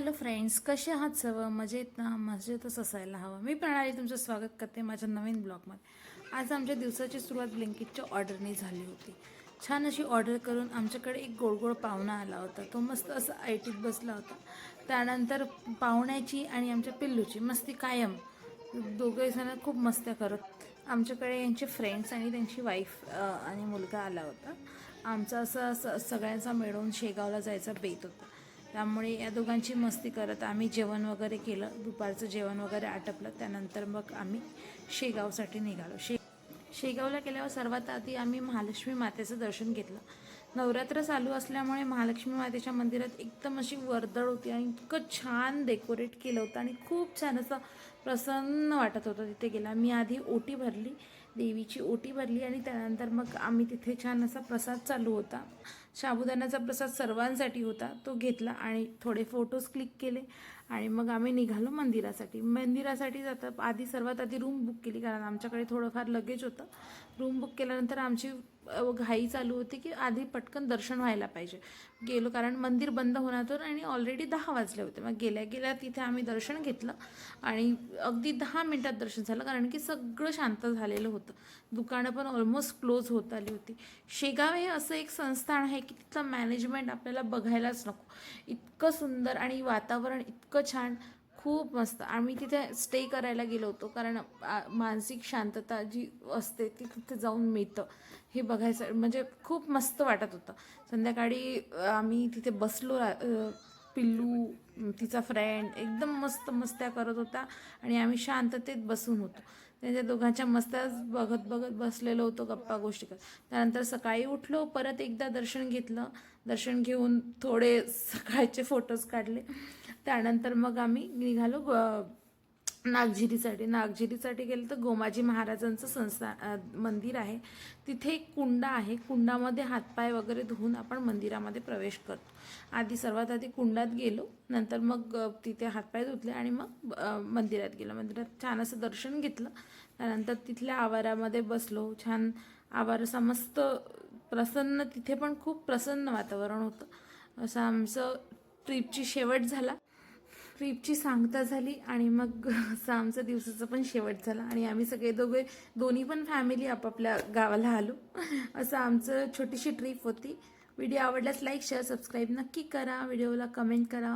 Hello friends कसे आहात सर्व? मजेत ना? मजेतच असायला हवं. मी प्रणाली तुमचं स्वागत करते माझ्या नवीन ब्लॉगमध्ये. आज आमच्या दिवसाची सुरुवात ब्लिंकिटच्या ऑर्डरने झाली होती. छान अशी ऑर्डर करून आमच्याकडे एक गोड गोड पाहुणा आला होता. तो मस्त असं आयटीत बसला होता. त्यानंतर पाहुण्याची आणि आमच्या पिल्लूची मस्ती कायम. दोघे जण खूप मस्त्या करत आमच्याकडे यांचे फ्रेंड्स आणि त्यांची वाईफ आणि मुलगा आला होता. आमचा असं सगळ्यांचा मिळून शेगावला जायचा बेत होता. त्यामुळे या दोघांची मस्ती करत आम्ही जेवण वगैरे केलं. दुपारचं जेवण वगैरे आटपलं. त्यानंतर मग आम्ही शेगावसाठी निघालो. शे शेगावला गेल्यावर सर्वात आधी आम्ही महालक्ष्मी मातेचं दर्शन घेतलं. नवरात्र चालू असल्यामुळे महालक्ष्मी मातेच्या मंदिरात एकदम अशी वर्दळ होती आणि इतकं छान डेकोरेट केलं होतं आणि खूप छान असं प्रसन्न वाटत होतं तिथे गेला. मी आधी ओटी भरली. देवीची ओटी भरली आणि त्यानंतर मग आम्ही तिथे छान असा प्रसाद चालू होता. साबुदाण्याचा प्रसाद सर्वांसाठी होता. तो घेतला आणि थोडे फोटोज क्लिक केले आणि मग आम्ही निघालो मंदिरासाठी. मंदिरासाठी जाता आधी सर्वात आधी रूम बुक केली कारण आमच्याकडे थोडंफार लगेज होतं. रूम बुक केल्यानंतर आमची घाई चालू होती की आधी पटकन दर्शन व्हायला पाहिजे. गेलो कारण मंदिर बंद होणार होतं आणि ऑलरेडी दहा वाजले होते. मग गेल्या गेल्या तिथे आम्ही दर्शन घेतलं आणि अगदी दहा मिनटात दर्शन झालं कारण की सगळं शांत झालेलं होतं. दुकानं पण ऑलमोस्ट क्लोज होत आली होती. शेगाव हे असं एक संस्थान आहे की तिथलं मॅनेजमेंट आपल्याला बघायलाच नको. इतकं सुंदर आणि वातावरण इतकं छान खूप मस्त. आम्ही तिथे स्टे करायला गेलो होतो कारण मानसिक शांतता जी असते ती तिथे जाऊन मिळतं. हे बघायचं म्हणजे खूप मस्त वाटत होतं. संध्याकाळी आम्ही तिथे बसलो पिल्लू तिचा फ्रेंड एकदम मस्त मस्त्या करत होता आणि आम्ही शांततेत बसून होतो. त्यांच्या दोघांच्या मस्त्याच बघत बघत बसलेलो होतो गप्पा गोष्टी करत. त्यानंतर सकाळी उठलो परत एकदा दर्शन घेतलं. दर्शन घेऊन थोडे सकाळचे फोटोज काढले. त्यानंतर मग आम्ही निघालो नागझिरीसाठी. नागझिरीसाठी गेलं तर गोमाजी महाराजांचं संस्था मंदिर आहे. तिथे एक कुंड आहे. कुंडामध्ये हातपाय वगैरे धुवून आपण मंदिरामध्ये प्रवेश करतो. आधी सर्वात आधी कुंडात गेलो. नंतर मग तिथे हातपाय धुतले आणि मग मंदिरात गेलो. मंदिरात छान असं दर्शन घेतलं. त्यानंतर तिथल्या आवारामध्ये बसलो. छान आवार समस्त प्रसन्न तिथे पण खूप प्रसन्न वातावरण होतं. असं आमचं ट्रिपची शेवट झाला. ट्रिपची सांगता झाली आणि मग असं आमचं दिवसाचं पण शेवट झाला. आणि आम्ही सगळे दोघे दोन्ही पण फॅमिली आपापल्या गावाला आलो. असं आमचं छोटीशी ट्रिप होती. व्हिडिओ आवडल्यास लाईक शेअर सबस्क्राईब नक्की करा. व्हिडिओला कमेंट करा.